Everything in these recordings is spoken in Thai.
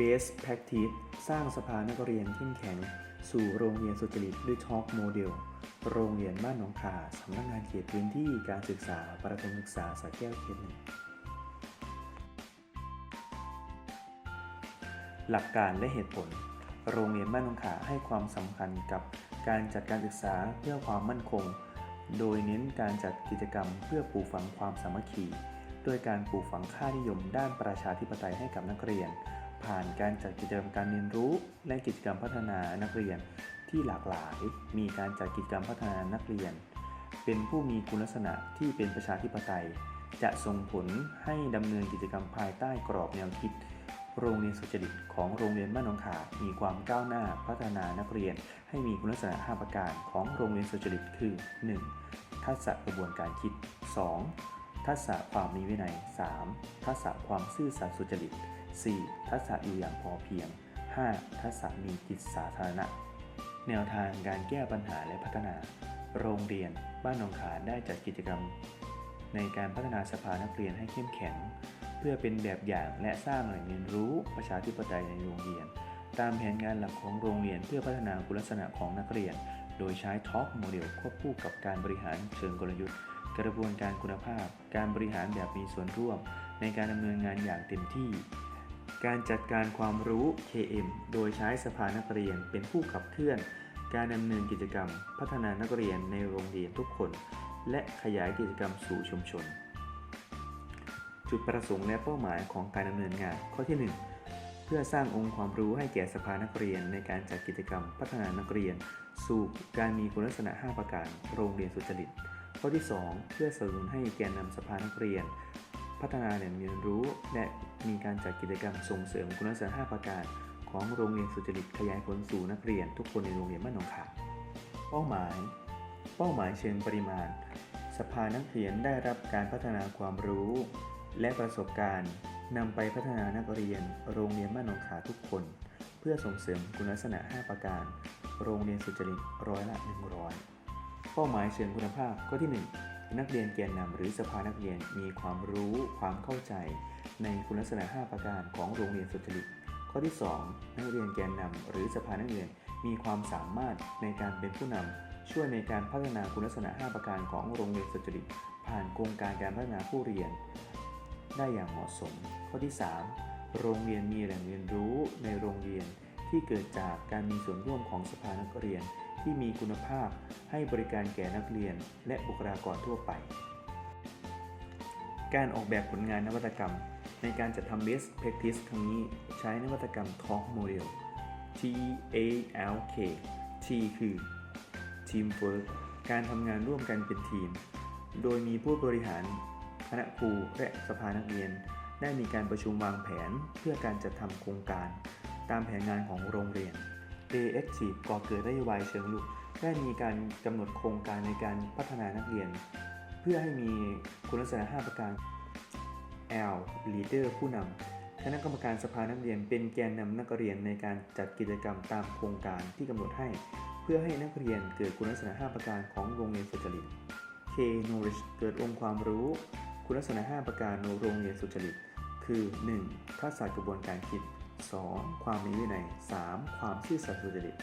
Best Practice สร้างสภานักเรียนเข้มแข็ง สู่โรงเรียนสุจริตด้วย Talk Model โรงเรียนบ้านหนองขาสำนักงานเขตพื้นที่การศึกษาประถมศึกษาสระแก้วเขตหนึ่งหลักการและเหตุผล โรงเรียนบ้านหนองขาให้ความสำคัญกับการจัดการศึกษาเพื่อความมั่นคง โดยเน้นการจัดกิจกรรมเพื่อปลูกฝังความสามัคคีด้วยการปลูกฝังค่านิยมด้านประชาธิปไตยให้กับนักเรียน ผ่านการจัดกิจกรรมการเรียนรู้ และกิจกรรมพัฒนานักเรียนที่หลากหลาย มีการจัดกิจกรรมพัฒนานักเรียน เป็นผู้มีคุณลักษณะที่เป็นประชาธิปไตย จะส่งผลให้ดำเนินกิจกรรมภายใต้กรอบแนวคิด โรงเรียนสุจริตของโรงเรียนบ้านหนองขามีความก้าวหน้าพัฒนานักเรียน ให้มีคุณลักษณะ 5 ประการของโรงเรียนสุจริตคือ 1. ทักษะกระบวนการคิด 2. ทักษะความมีวินัย 3. ทักษะความซื่อสัตย์สุจริต 4. ทักษะอยู่อย่างพอเพียง 5. ทักษะมีจิตสาธารณะ แนวทางการแก้ปัญหาและพัฒนา โรงเรียน บ้านหนองขาได้จัดกิจกรรม ในการพัฒนาสภานักเรียนให้เข้มแข็ง เพื่อเป็นแบบอย่างและสร้างแหล่งเรียนรู้ประชาธิปไตยในโรงเรียน ตามแผนงานหลักของโรงเรียนเพื่อพัฒนาคุณลักษณะของนักเรียน โดยใช้ท็อปโมเดลควบคู่กับการบริหารเชิงกลยุทธ์ กระบวนการคุณภาพ การบริหารแบบมีส่วนร่วม ในการดำเนินงานอย่างเต็มที่ การจัดการความรู้ KM โดยใช้สภานักเรียนเป็นผู้ขับเคลื่อน การดำเนินกิจกรรม พัฒนานักเรียนในโรงเรียนทุกคน และขยายกิจกรรมสู่ชุมชน จุดประสงค์และเป้าหมายของการดำเนินงานข้อที่ 1 เพื่อสร้างองค์ความรู้ให้แก่สภานักเรียนในการจัดกิจกรรม พัฒนานักเรียน สู่การมีคุณลักษณะ 5 ประการ โรงเรียนสุจริตข้อที่ 2 เพื่อสนับสนุนให้แกนนำสภานักเรียน พัฒนาแหล่งเรียนรู้ และมีการจัดกิจกรรมส่งเสริมคุณลักษณะ5ประการของโรงเรียนสุจริตขยายผลสู่นักเรียนทุกคนในโรงเรียนบ้านหนองขาเป้าหมาย เป้าหมายเชิงปริมาณ สภานักเรียนได้รับการพัฒนาความรู้ และประสบการณ์นำไปพัฒนานักเรียน โรงเรียนบ้านหนองขาทุกคน เพื่อส่งเสริมคุณลักษณะ 5 ประการ โรงเรียนสุจริตร้อยละ 100 เป้าหมายเชิงคุณภาพข้อที่ 1 นักเรียนแกนนำหรือสภานักเรียนมีความรู้ความเข้าใจ ในคุณลักษณะ 5 ประการของโรงเรียนสุจริตข้อที่ 2 นักเรียนแกนนำหรือสภานักเรียนมีความสามารถในการเป็นผู้นำช่วยในการพัฒนาคุณลักษณะ 5 ประการของโรงเรียนสุจริตผ่านโครงการการพัฒนาผู้เรียน ได้อย่างเหมาะสม ข้อที่ 3 โรงเรียนมีแหล่งเรียนรู้ในโรงเรียนที่เกิดจากการมีส่วนร่วมของสภานักเรียน ที่มีคุณภาพให้บริการแก่นักเรียนและบุคลากรทั่วไป การออกแบบผลงานนวัตกรรม ในการจัดทำ Best Practice ครั้งนี้ใช้นวัตกรรม Talk Model T A L K T คือ Teamwork การทำงานร่วมกันเป็นทีม โดยมีผู้บริหาร คณะครู และสภานักเรียน ได้มีการประชุมวางแผนเพื่อการจัดทำโครงการ ตามแผนงานของโรงเรียน AXIVE ก่อเกิดนโยบายเชิงลุก ได้มีการกำหนดโครงการในการพัฒนานักเรียน เพื่อให้มีคุณลักษณะ 5 ประการ L Leader ผู้นำคณะกรรมการสภานักเรียนเป็นแกนนำนักเรียนในการจัดกิจกรรมตามโครงการที่กำหนดให้ เพื่อให้นักเรียนเกิดคุณลักษณะ 5 ประการของโรงเรียนสุจริต K Knowledge เกิดองค์ความรู้ คุณลักษณะ 5 ประการโรงเรียนสุจริต คือ 1. ทักษะกระบวนการคิด 2. ความมีวินัย 3. ความซื่อสัตย์สุจริต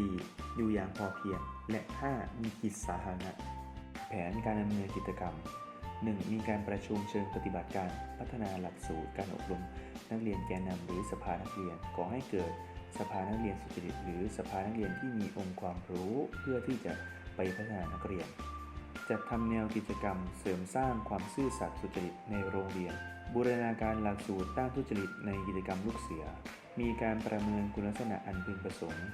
4. อยู่อย่างพอเพียง และ 5. มีจิตสาธารณะ แผนการดำเนินกิจกรรม 1. มีการประชุมเชิงปฏิบัติการพัฒนาหลักสูตรการอบรม นักเรียนแกนนำหรือสภานักเรียนก่อให้เกิดสภานักเรียนสุจริต หรือสภานักเรียนที่มีองค์ความรู้เพื่อที่จะไปพัฒนานักเรียน จัดทำแนวกิจกรรมเสริมสร้างความซื่อสัตย์สุจริตในโรงเรียน บูรณาการหลักสูตรต้านทุจริตในกิจกรรมลูกเสือ มีการประเมินคุณลักษณะอันพึงประสงค์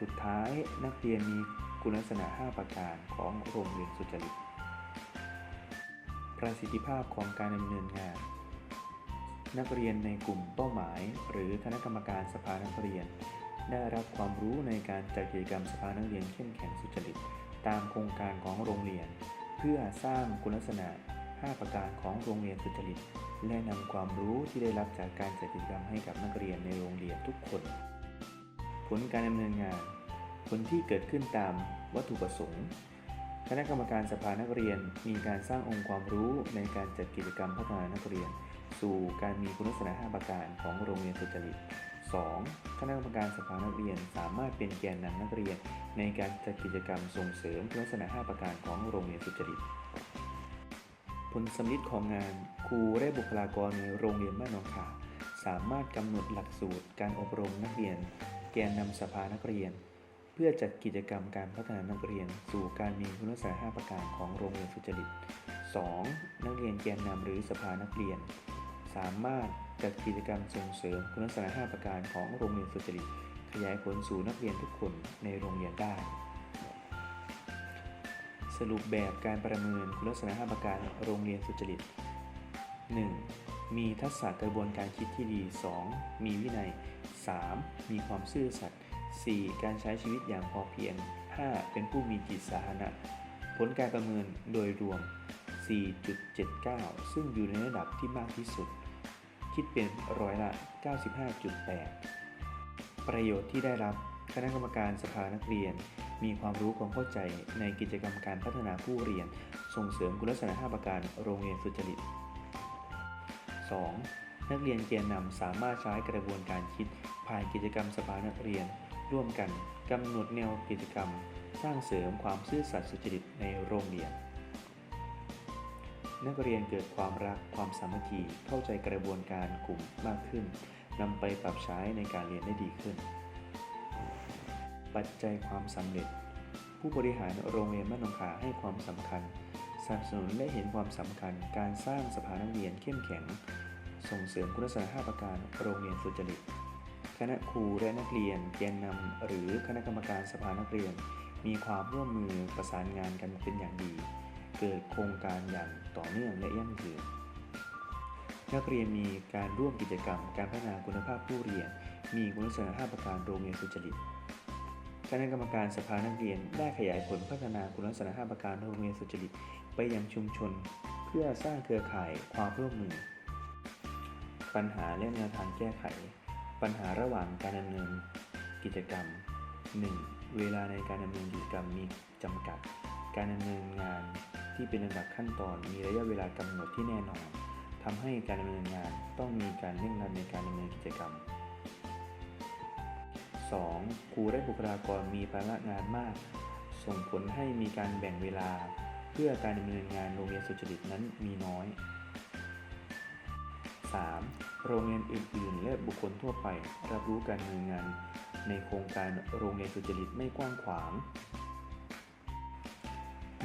สุดท้ายนักเรียนมีคุณลักษณะ 5 ประการของโรงเรียนสุจริต ประสิทธิภาพของการดำเนินงาน นักเรียนในกลุ่มเป้าหมาย หรือคณะกรรมการสภานักเรียน ได้รับความรู้ในการจัดกิจกรรมสภานักเรียนเข้มแข็งสุจริต ตามโครงการของโรงเรียน เพื่อสร้างคุณลักษณะ 5 ประการของโรงเรียนสุจริต และนำความรู้ที่ได้รับจากการจัดกิจกรรมให้กับนักเรียนในโรงเรียนทุกคน ผลการดำเนินงาน ผลที่เกิดขึ้นตามวัตถุประสงค์คณะกรรมการสภานักเรียนมีการสร้างองค์ความรู้ในการจัดกิจกรรมพัฒนานักเรียน สู่การมีคุณลักษณะ 5 ประการของโรงเรียนสุจริต 2. คณะกรรมการสภานักเรียนสามารถเป็นแกนนำนักเรียน ในการจัดกิจกรรมส่งเสริมลักษณะ 5 ประการของโรงเรียนสุจริต ผลสำลิดของงานครูและบุคลากรในโรงเรียนบ้านหนองขาสามารถกำหนดหลักสูตรการอบรมนักเรียน แกนนำสภานักเรียน เพื่อจัดกิจกรรมการพัฒนานักเรียน สู่การมีคุณลักษณะ 5 ประการของโรงเรียนสุจริต 2. นักเรียนแกนนำหรือสภานักเรียน สามารถ จัดกิจกรรมส่งเสริมคุณลักษณะ5ประการของโรงเรียนสุจริตขยายผลสู่นักเรียนทุกคนในโรงเรียนได้ สรุปแบบการประเมินคุณลักษณะ5ประการโรงเรียนสุจริต 1. มีทักษะกระบวนการคิดที่ดี 2. มีวินัย 3. มีความซื่อสัตย์ 4. การใช้ชีวิตอย่างพอเพียง 5. เป็นผู้มีจิตสาธารณะ ผลการประเมินโดยรวม 4.79 ซึ่งอยู่ในระดับที่มากที่สุด คิดเป็นร้อยละ 95.8 ประโยชน์ที่ได้รับคณะกรรมการสภานักเรียน มีความรู้ความเข้าใจในกิจกรรมการพัฒนาผู้เรียน ส่งเสริมคุณลักษณะ5ประการโรงเรียนสุจริต 2. นักเรียนแกนนำสามารถใช้กระบวนการคิดผ่านกิจกรรมสภานักเรียน ร่วมกันกำหนดแนวกิจกรรม สร้างเสริมความซื่อสัตย์สุจริตในโรงเรียน นักเรียนเกิดความรักความสามัคคีเข้าใจกระบวนการกลุ่มมากขึ้นนำไปปรับใช้ในการเรียนได้ดีขึ้น ปัจจัยความสำเร็จ ผู้บริหารโรงเรียนบ้านนงขาให้ความสำคัญสนับสนุนและเห็นความสำคัญการสร้างสภานักเรียนเข้มแข็ง ส่งเสริมคุณลักษณะ5ประการโรงเรียนสุจริตคณะครูและนักเรียนแกนนำหรือคณะกรรมการสภานักเรียน มีความร่วมมือประสานงานกันเป็นอย่างดี เกิดโครงการอย่าง ต่อเนื่องและยั่งยืน นักเรียนมีการร่วมกิจกรรม การพัฒนาคุณภาพผู้เรียน มีคุณลักษณะ5ประการโรงเรียนสุจริตคณะกรรมการสภานักเรียนได้ขยายผลพัฒนาคุณลักษณะ5ประการโรงเรียนสุจริตไปยังชุมชน เพื่อสร้างเครือข่ายความร่วมมือ ปัญหาและแนวทางแก้ไข ปัญหาระหว่างการดำเนินกิจกรรม 1. เวลาในการดำเนินกิจกรรมมีจำกัด การดำเนินงาน ที่เป็นลำดับขั้นตอนมีระยะเวลากำหนดที่แน่นอนทำให้การดำเนินงานต้องมีการเร่งรัดในการดำเนินกิจกรรม 2. ครูและบุคลากรมีภาระงานมาก ส่งผลให้มีการแบ่งเวลา เพื่อการดำเนินงานโรงเรียนสุจริตนั้นมีน้อย 3. โรงเรียนอื่น ๆ และบุคคลทั่วไป รับรู้การดำเนินงาน ในโครงการโรงเรียนสุจริตไม่กว้างขวาง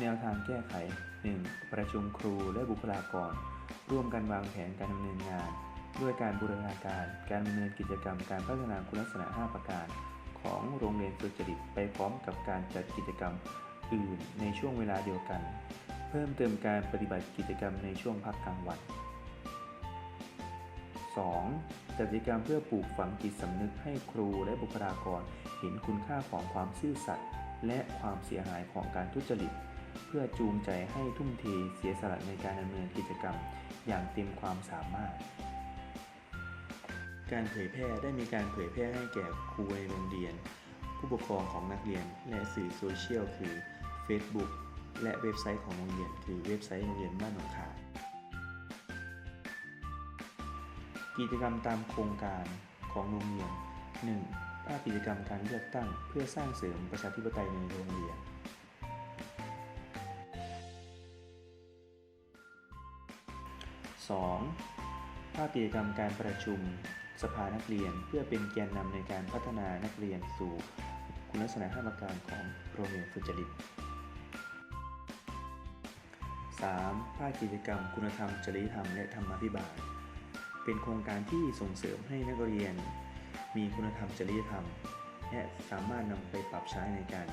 แนวทางแก้ไข 1. ประชุมครูและบุคลากร ร่วมกันวางแผนการดำเนินงาน ด้วยการบูรณาการการดำเนินกิจกรรมการพัฒนาคุณลักษณะ 5 ประการ ของโรงเรียนสุจริตไปพร้อมกับการจัดกิจกรรมอื่นในช่วงเวลาเดียวกัน เพิ่มเติมการปฏิบัติกิจกรรมในช่วงพักกลางวัน 2. จัดกิจกรรมเพื่อปลูกฝังจิตสำนึกให้ครูและบุคลากรเห็นคุณค่าของความซื่อสัตย์และความเสียหายของการทุจริต เพื่อจูงใจให้ทุ่มเทเสียสละในการดำเนินกิจกรรมอย่างเต็มความสามารถ การเผยแพร่ได้มีการเผยแพร่ให้แก่ครูในโรงเรียน ผู้ปกครองของนักเรียนและสื่อโซเชียลคือ Facebook และเว็บไซต์ของโรงเรียน คือเว็บไซต์โรงเรียนบ้านหนองขากิจกรรมตามโครงการของโรงเรียน 1. ภาพกิจกรรมการเลือกตั้งเพื่อสร้างเสริมประชาธิปไตยในโรงเรียน 2. ภาพกิจกรรมการประชุม สภานักเรียนเพื่อเป็นแกนนำในการพัฒนานักเรียนสู่ คุณลักษณะ5ประการของโรงเรียนสุจริต 3. ภาคกิจกรรมคุณธรรม จริยธรรม และธรรมาภิบาล เป็นโครงการที่ส่งเสริมให้นักเรียน มีคุณธรรม จริยธรรม และสามารถนำไปปรับใช้ในการ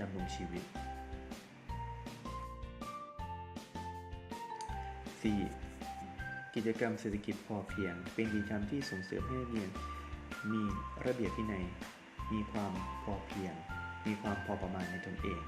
ดำรงชีวิต 4. กิจกรรมเศรษฐกิจพอเพียง เป็นกิจกรรมที่ส่งเสริมให้นักเรียน มีระเบียบวินัย มีความพอเพียง มีความพอประมาณในตนเอง